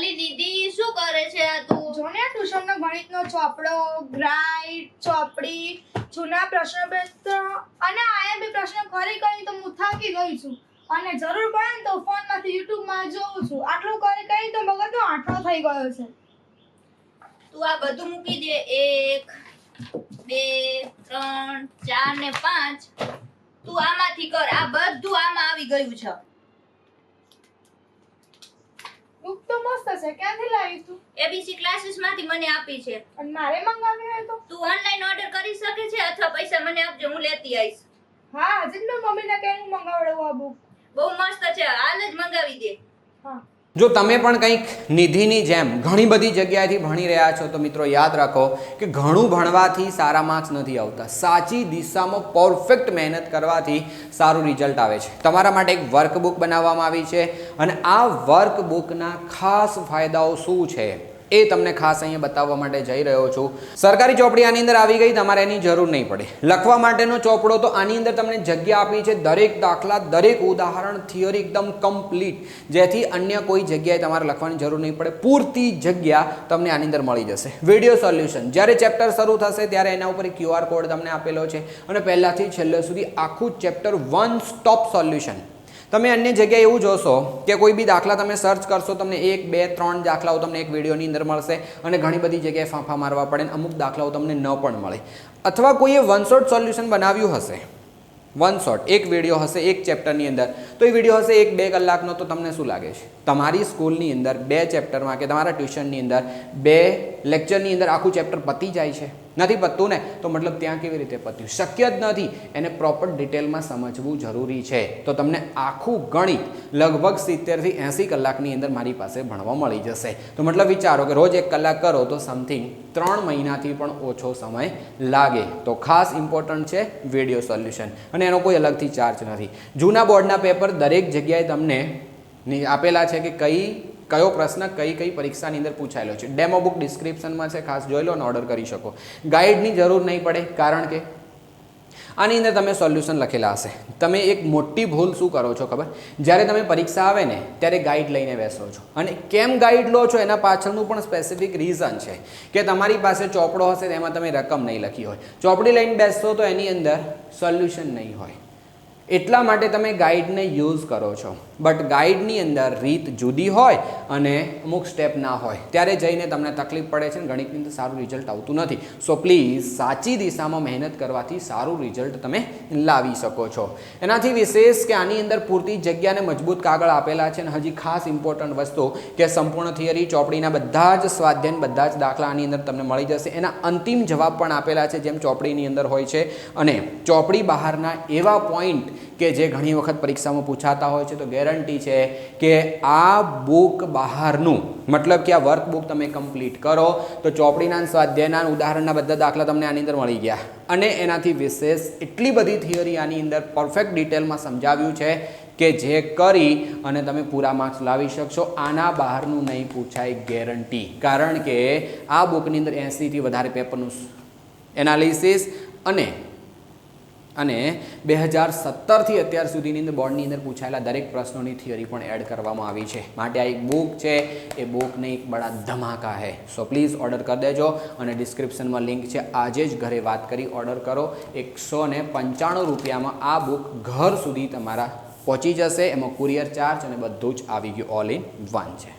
અલી દીદી શું કરે છે આ તું? જો ને આ ગણિત નો ચોપડો ગ્રાઇડ ચોપડી જૂના પ્રશ્નપત્ર અને આયા બી પ્રશ્ન કરી કરી તો હું થાકી ગઈ છું. અને જરૂર પડે ને તો ફોનમાંથી યુટ્યુબમાં જોઉં છું. આટલું કરી કરી તો મગજનો આંટલો થઈ ગયો છે. તું આ બધું મૂકી દે. એક બે ત્રણ ચાર ને પાંચ. તું આમાંથી કર. આ બધું આમાં આવી ગયું છે બુક તો ક્યાંથી લાવી તું? એબીસી ક્લાસીસમાંથી મને આપી છે. અને મારે મંગાવી હોય તો? તું ઓનલાઈન ઓર્ડર કરી શકે છે અથવા પૈસા મને આપજો હું લેતી આવીશ. હા હજી જ મેં મમ્મીને કહીને મંગાવડાવું આ બુક બહુ મસ્ત છે હાલ જ મંગાવી દે. હા. જો તમે પણ કંઈક નિધિની જેમ ઘણી બધી જગ્યાએથી ભણી રહ્યા છો, તો મિત્રો યાદ રાખો કે ઘણું ભણવાથી સારા માર્ક્સ નથી આવતા. સાચી દિશામાં પરફેક્ટ મહેનત કરવાથી સારું રિઝલ્ટ આવે છે. તમારા માટે એક વર્કબુક બનાવવામાં આવી છે અને આ વર્કબુકના ખાસ ફાયદાઓ શું છે? એ તમને ખાસ અહીંયા બતાવવા માટે જઈ રહ્યો છું. સરકારી ચોપડી આની અંદર આવી ગઈ, તમારે એની જરૂર નહીં પડે. લખવા માટેનો ચોપડો તો આની અંદર તમને જગ્યા આપી છે, દરેક દાખલા, દરેક ઉદાહરણ થિયરી એકદમ કમ્પ્લીટ જેથી અન્ય કોઈ જગ્યાએ તમારે લખવાની જરૂર નહીં પડે. પૂરતી જગ્યા તમને આની અંદર મળી જશે. વીડિયો સોલ્યુશન જ્યારે ચેપ્ટર શરૂ થશે, ત્યારે એના ઉપર ક્યુઆર કોડ તમને આપેલો છે. અને પહેલાંથી છેલ્લે સુધી આખું ચેપ્ટર વન સ્ટોપ સોલ્યુશન તમે અન્ય જગ્યાએ એવું જોશો કે કોઈ બી દાખલા તમે સર્ચ કરશો, તમને એક, બે, ત્રણ દાખલાઓ તમને એક વિડીયોની અંદર મળશે અને ઘણી બધી જગ્યાએ ફાંફા મારવા પડે અને અમુક દાખલાઓ તમને ન પણ મળે. અથવા કોઈએ વન શોટ સોલ્યુશન બનાવ્યું હશે વન શોટ એક વીડિયો હશે એક ચેપ્ટરની અંદર, તો એ વીડિયો હશે એક, બે કલાકનો, તો તમને શું લાગે છે? તમારી સ્કૂલની અંદર બે ચેપ્ટરમાં કે તમારા ટ્યુશનની અંદર બે લેક્ચરની અંદર આખું ચેપ્ટર પતી જાય છે? નથી પતતું ને, તો મતલબ ત્યાં કેવી રીતે પત્યું? શક્ય જ નથી. એને પ્રોપર ડિટેલમાં સમજવું જરૂરી છે. તો તમને આખું ગણિત લગભગ સિત્તેરથી એંસી કલાકની અંદર મારી પાસે ભણવા મળી જશે. તો મતલબ વિચારો કે રોજ એક કલાક કરો તો સમથિંગ ત્રણ મહિનાથી પણ ઓછો સમય લાગે. તો ખાસ ઇમ્પોર્ટન્ટ છે વીડિયો સોલ્યુશન અને એનો કોઈ અલગથી ચાર્જ નથી. જૂના બોર્ડના પેપર દરેક જગ્યાએ તમને આપેલા છે કે કઈ કયો પ્રશ્ન કઈ કઈ પરીક્ષાની અંદર પૂછાયેલો છે? ડેમો બુક ડિસ્ક્રિપ્શનમાં છે, ખાસ જોઈ લો અને ઓર્ડર કરી શકો. ગાઈડની જરૂર નહીં પડે, કારણ કે આની અંદર તમે સોલ્યુશન લખેલા હશે. તમે એક મોટી ભૂલ શું કરો છો ખબર? જ્યારે તમે પરીક્ષા આવે ને, ત્યારે ગાઈડ લઈને બેસો છો. અને કેમ ગાઈડ લો છો? એના પાછળનું પણ સ્પેસિફિક રીઝન છે કે તમારી પાસે ચોપડો હશે તેમાં તમે રકમ નહીં લખી હોય. ચોપડી લઈને બેસશો તો એની અંદર સોલ્યુશન નહીં હોય. એટલા માટે તમે ગાઈડને યુઝ કરો છો. બટ ગાઈડની અંદર રીત જુદી હોય અને અમુક સ્ટેપ ના હોય. ત્યારે જઈને તમને તકલીફ પડે છે ને ગણિતની અંદર સારું રિઝલ્ટ આવતું નથી. સો પ્લીઝ સાચી દિશામાં મહેનત કરવાથી સારું રિઝલ્ટ તમે લાવી શકો છો. એનાથી વિશેષ કે આની અંદર પૂરતી જગ્યાને મજબૂત કાગળ આપેલા છે અને હજી ખાસ ઇમ્પોર્ટન્ટ વસ્તુ કે સંપૂર્ણ થિયરી ચોપડીના બધા જ સ્વાધ્યાયન બધા જ દાખલા આની અંદર તમને મળી જશે. એના અંતિમ જવાબ પણ આપેલા છે જેમ ચોપડીની અંદર હોય છે. અને ચોપડી બહારના એવા પોઈન્ટ કે જે ઘણી વખત પરીક્ષામાં પૂછાતા હોય છે, તો ગેરંટી છે કે આ બુક બહારનું, મતલબ કે આ વર્કબુક તમે કમ્પ્લીટ કરો, તો ચોપડીના, સ્વાધ્યાયના ઉદાહરણના બધા દાખલા તમને આની અંદર મળી ગયા. અને એનાથી વિશેષ એટલી બધી થિયરી આની અંદર પરફેક્ટ ડિટેલમાં સમજાવ્યું છે કે જે કરી અને તમે પૂરા માર્ક્સ લાવી શકશો. આના બહારનું નહીં પૂછાય ગેરંટી કારણ કે આ બુકની અંદર એંસીથી વધારે પેપરનું એનાલિસિસ અને અને બે હજાર સત્તરથી અત્યાર સુધીની અંદર બોર્ડની અંદર પૂછાયેલા દરેક પ્રશ્નોની થિયરી પણ એડ કરવામાં આવી છે. માટે આ એક બુક છે, એ બુકને એક બડા ધમાકા હે સો પ્લીઝ ઓર્ડર કરી દેજો અને ડિસ્ક્રિપ્શનમાં લિંક છે. આજે જ ઘરે વાત કરી, ઓર્ડર કરો. એકસો ને પંચાણું રૂપિયામાં આ બુક ઘર સુધી તમારા પહોંચી જશે. એમાં કુરિયર ચાર્જ અને બધું જ આવી ગયું. ઓલ ઇન વન છે.